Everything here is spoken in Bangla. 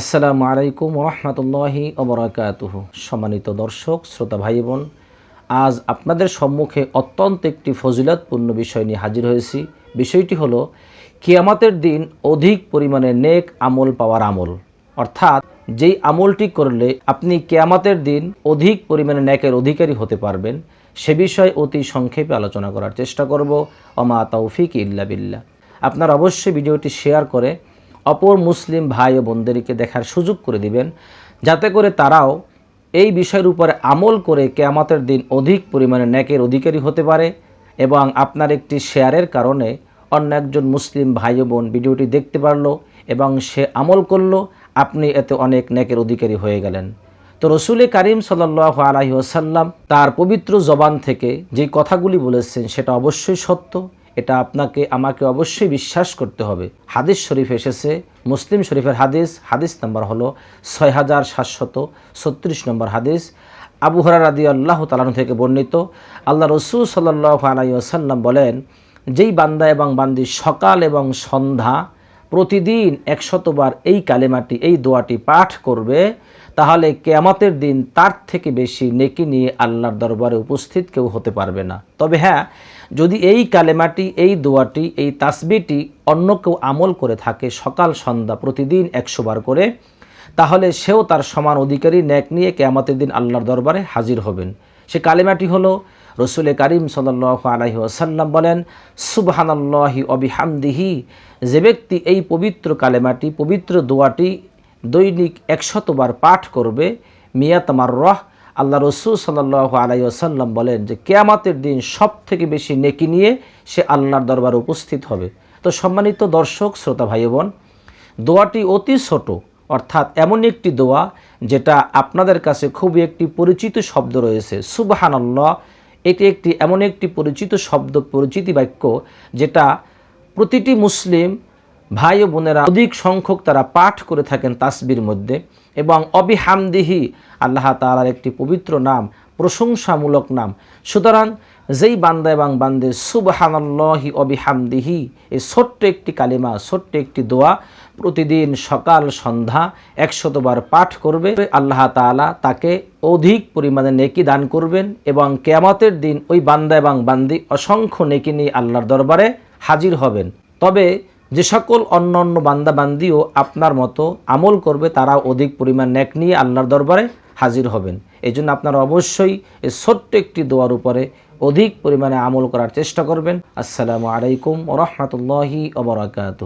আসসালামু আলাইকুম রহমতুল্লাহি অবরাকাতুহ সম্মানিত দর্শক, শ্রোতা ভাই বোন আজ আপনাদের সম্মুখে অত্যন্ত একটি ফজিলতপূর্ণ বিষয় নিয়ে হাজির হয়েছি। বিষয়টি হলো, কিয়ামাতের দিন অধিক পরিমাণে নেক আমল পাওয়ার আমল। অর্থাৎ, যেই আমলটি করলে আপনি কেয়ামাতের দিন অধিক পরিমাণে ন্যাকের অধিকারী হতে পারবেন, সে বিষয়ে অতি সংক্ষেপে আলোচনা করার চেষ্টা করব। অমা তৌফিক ইল্লা বিল্লাহ। আপনারা অবশ্যই ভিডিওটি শেয়ার করে অপর মুসলিম ভাই ও বোনদেরকে দেখার সুযোগ করে দিবেন, যাতে করে তারাও এই বিষয়ের উপরে আমল করে কেয়ামতের দিন অধিক পরিমাণে ন্যাকের অধিকারী হতে পারে এবং আপনার একটি শেয়ারের কারণে অন্য একজন মুসলিম ভাই বোন ভিডিওটি দেখতে পারল এবং সে আমল করল, আপনি এতে অনেক ন্যাকের অধিকারী হয়ে গেলেন। তো রসুলে কারিম সাল্লাহ আলাহি ওসাল্লাম তার পবিত্র জবান থেকে যেই কথাগুলি বলেছেন সেটা অবশ্যই সত্য। এটা আপনাকে, আমাকে অবশ্যই বিশ্বাস করতে হবে। হাদিস শরীফ এসেছে, মুসলিম শরীফের হাদিস হাদিস নম্বর হলো ছয় হাজার সাতশত ছত্রিশ নম্বর হাদিস। আবু হরার আদি আল্লাহ তালান থেকে বর্ণিত, আল্লাহ রসুল সাল্লাহ আলাই আসাল্লাম বলেন, যেই বান্দা এবং বান্দি সকাল এবং সন্ধ্যা প্রতিদিন একশতবার এই কালেমাটি, এই দোয়াটি পাঠ করবে তাহলে কেয়ামতের দিন তার থেকে বেশি নেকি নিয়ে আল্লাহর দরবারে উপস্থিত কেউ হতে পারবে না। তবে হ্যাঁ যদি এই কালেমাটি, এই দোয়াটি, এই তাসবিটি অন্য কেউ আমল করে থাকে সকাল, সন্ধ্যা, প্রতিদিন একশো বার করে, তাহলে সেও তার সমান অধিকারী ন্যাক নিয়ে কেয়ামতের দিন আল্লাহর দরবারে হাজির হবেন। সে কালেমাটি হলো, রসুল করিম সাল আলহি আসাল্লাম বলেন, সুবহানাল্লাহি অবিহামদিহি যে ব্যক্তি এই পবিত্র কালেমাটি, পবিত্র দোয়াটি দৈনিক একশতবার পাঠ করবে মিয়াতমার রহ। আল্লাহ রসুল সাল্লাহ আলাইসাল্লাম বলেন যে, কেয়ামাতের দিন সব থেকে বেশি নেকি নিয়ে সে আল্লাহর দরবারে উপস্থিত হবে। তো সম্মানিত দর্শক, শ্রোতা ভাই বোন দোয়াটি অতি ছোট, অর্থাৎ এমন একটি দোয়া যেটা আপনাদের কাছে খুবই একটি পরিচিত শব্দ রয়েছে। সুবাহানাল্লাহ, এটি একটি, এমন একটি পরিচিত শব্দ, পরিচিতি বাক্য যেটা প্রতিটি মুসলিম ভাই ও বোনেরা, অধিক সংখ্যক তারা পাঠ করে থাকেন তাসবির মধ্যে এবং অবিহামদিহি আল্লাহ তালার একটি পবিত্র নাম, প্রশংসামূলক নাম। সুতরাং যেই বান্দা এবং বান্দে সুবহানাল্লাহি অবিহামদিহি এই ছোট্ট একটি কালিমা, ছোট্ট একটি দোয়া প্রতিদিন সকাল, সন্ধ্যা একশতবার পাঠ করবে। আল্লাহ তালা তাকে অধিক পরিমাণে নেকি দান করবেন এবং কেয়ামতের দিন ওই বান্দা এবং বান্দি অসংখ্য নেকি নিয়ে আল্লাহর দরবারে হাজির হবেন। তবে যে সকল অন্য অন্য বান্দাবান্দিও আপনার মতো আমল করবে তারা অধিক পরিমাণ ন্যাক নিয়ে আল্লাহর দরবারে হাজির হবেন। এই জন্য আপনারা অবশ্যই এই ছোট্ট একটি দোয়ার উপরে অধিক পরিমাণে আমল করার চেষ্টা করবেন। আসসালামু আলাইকুম ওরহমতুল্লাহি ওবরাকাত